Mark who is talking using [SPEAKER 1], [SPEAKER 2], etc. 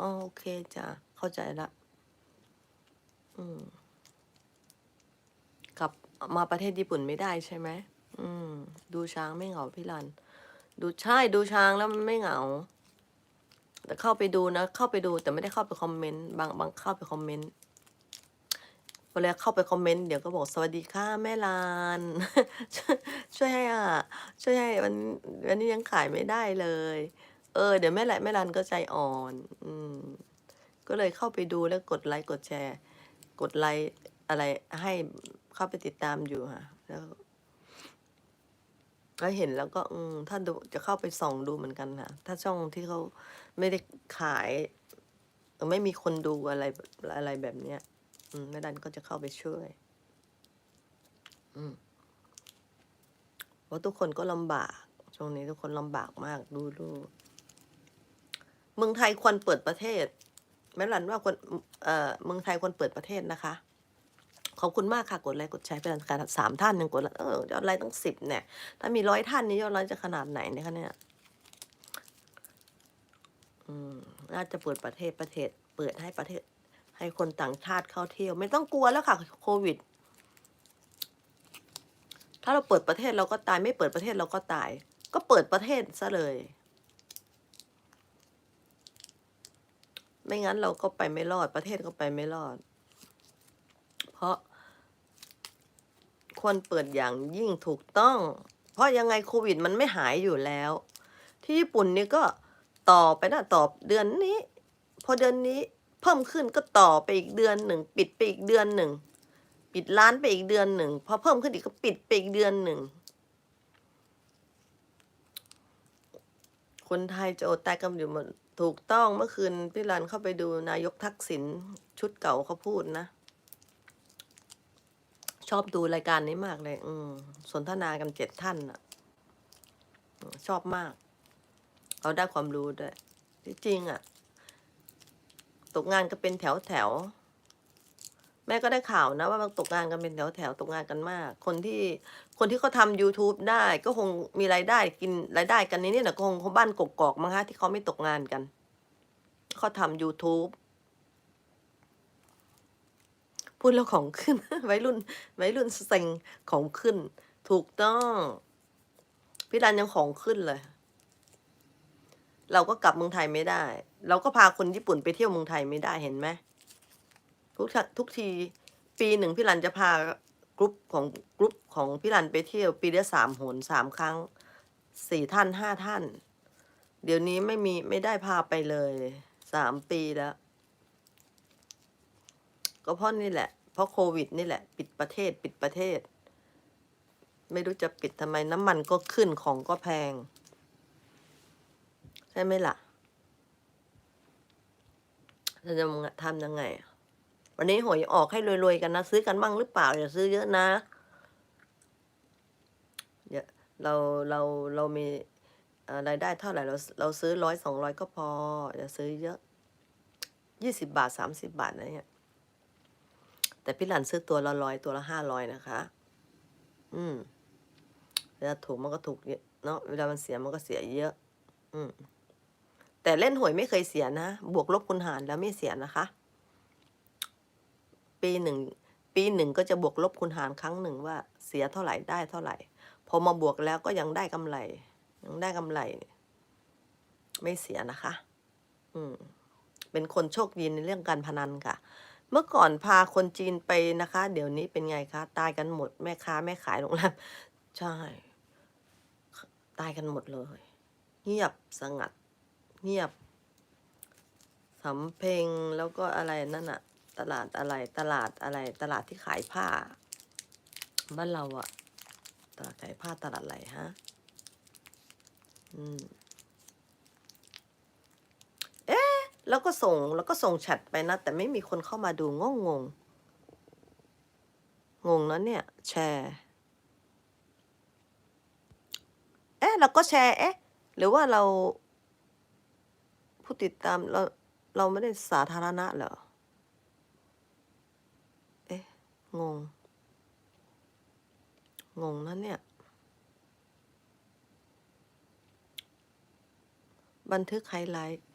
[SPEAKER 1] อ๋อโอเคจ้ะเข้าใจละอืมกลับมาประเทศญี่ปุ่นไม่ได้ใช่ไหมอืม ดูช้างไม่เหงาพี่รัน ดูใช่ดูช้างแล้วมันไม่เหงา แต่เข้าไปดูนะ เข้าไปดูแต่ไม่ได้เข้าไปคอมเมนต์บางบางเข้าไปคอมเมนต์เวลาเข้าไปคอมเมนต์เดี๋ยวก็บอกสวัสดีค่ะแม่ลานช่วยให้อะ ช่วยให้วันวันนี้ยังขายไม่ได้เลย เออเดี๋ยวแม่แหละแม่ลานก็ใจอ่อน อืม ก็เลยเข้าไปดูแล้วกดไลค์กดแชร์ กดไลค์อะไรให้เข้าไปติดตามอยู่ค่ะ แล้วก็เห็นแล้วก็ อืม ถ้าดูจะเข้าไปส่องดูเหมือนกันค่ะ ถ้าช่องที่เขาไม่ได้ขาย ไม่มีคนดูอะไรอะไรแบบเนี้ย อืมแม่ดันก็จะเข้าไปช่วย อืมเพราะทุกคนก็ลำบาก ช่วงนี้ทุกคนลำบากมากดูดู เมืองไทยควรเปิดประเทศแม่ดันว่าควรเอ่อเมืองไทยควรเปิดประเทศนะคะ ขอบคุณมากค่ะ กดไลค์กดแชร์เป็นการสามท่านหนึ่งกดเออยอดไลค์ตั้งสิบเนี่ย ถ้ามีร้อยท่านนี้ยอดไลค์จะขนาดไหนเนี่ยคะเนี่ยอืมน่าจะเปิดประเทศประเทศ เปิดให้ประเทศ ให้คนต่างชาติเข้าเที่ยว ไม่ต้องกลัวแล้วค่ะโควิด ถ้าเราเปิดประเทศเราก็ตายไม่เปิดประเทศเราก็ตาย ก็เปิดประเทศซะเลย ไม่งั้นเราก็ไปไม่รอดประเทศก็ไปไม่รอด เพราะควรเปิดอย่างยิ่งถูกต้อง เพราะยังไงโควิดมันไม่หายอยู่แล้ว ที่ญี่ปุ่นนี่ก็ต่อไปนะต่อเดือนนี้ พอเดือนนี้เพิ่มขึ้นก็ต่อไปอีกเดือนหนึ่ง ปิดไปอีกเดือนหนึ่ง ปิดร้านไปอีกเดือนหนึ่ง พอเพิ่มขึ้นอีกก็ปิดไปอีกเดือนหนึ่ง คนไทยจะอดตายกันอยู่หมด ถูกต้องเมื่อคืนพี่รันเข้าไปดูนายกทักษิณชุดเก่าเขาพูดนะ ชอบดูรายการนี้มากเลย อืมสนทนากันเจ็ดท่านอะชอบมาก เขาได้ความรู้ด้วย ที่จริงอะตกงานก็เป็นแถวแถว แม่ก็ได้ข่าวนะ ว่ามันตกงานกันเป็นแถวแถวตกงานกันมาก คนที่คนที่เขาทำ YouTube ได้ก็คงมีรายได้กินรายได้กันนี้เนี่ยนะคงเขาบ้านกกอกมั้งคะที่เขาไม่ตกงานกันเขาทำ YouTube พูดแล้วของขึ้น ไวัยรุ่นไวัยรุ่นเซ็งของขึ้น ถูกต้องพี่รันยังของขึ้นเลย เราก็กลับเมืองไทยไม่ได้ เราก็พาคนญี่ปุ่นไปเที่ยวเมืองไทยไม่ได้เห็นไหม ทุกทุกทีปีหนึ่งพี่รันจะพากรุ๊ปของกรุ๊ปของพี่รันไปเที่ยว ปีละสามหนสามครั้งสี่ท่านห้าท่าน เดี๋ยวนี้ไม่มีไม่ได้พาไปเลยสามปีแล้ว ก็เพราะนี่แหละ เพราะโควิดนี่แหละ ปิดประเทศปิดประเทศ ไม่รู้จะปิดทำไมน้ำมันก็ขึ้นของก็แพง ใช่ไหมล่ะเราจะทำยังไง วันนี้หวยออกให้รวยๆกันนะ ซื้อกันบ้างหรือเปล่าอย่าซื้อเยอะนะเดี๋ยวเราเราเรามีรายได้เท่าไหร่เราเราซื้อร้อยสองร้อยก็พออย่าซื้อเยอะยี่สิบาทสามสิบาทอะเงี้ยแต่พี่หลันซื้อตัวละร้อยตัวละห้าร้อยนะคะ อืมเวลาถูกมันก็ถูกเยอะเนาะเวลามันเสียมันก็เสียเยอะ อืมแต่เล่นหวยไม่เคยเสียนะ บวกลบคูณหารแล้วไม่เสียนะคะ ปีหนึ่งปีหนึ่งก็จะบวกลบคูณหารครั้งหนึ่งว่าเสียเท่าไหร่ได้เท่าไหร่ พอมาบวกแล้วก็ยังได้กำไร ยังได้กำไร ไม่เสียนะคะ อืม เป็นคนโชคดีในเรื่องการพนันค่ะ เมื่อก่อนพาคนจีนไปนะคะ เดี๋ยวนี้เป็นไงคะตายกันหมดแม่ค้าแม่ขายโรงแรมใช่ตายกันหมดเลย เงียบสงัด เงียบสำเพ็งแล้วก็อะไรนั่นอะ ตลาดอะไรตลาดอะไรตลาดที่ขายผ้าบ้านเราอะตลาดขายผ้าตลาดอะไรฮะอืมแล้วก็ส่งแล้วก็ส่งแชทไปนะ แต่ไม่มีคนเข้ามาดูงงงงงงนะเนี่ย แชร์เอ๊ะเราก็แชร์เอ๊ะหรือว่าเราผู้ติดตามเราเราไม่ได้สาธารณะเหรอ เอ๊ะ งง งงนะเนี่ย บันทึกไฮไลท์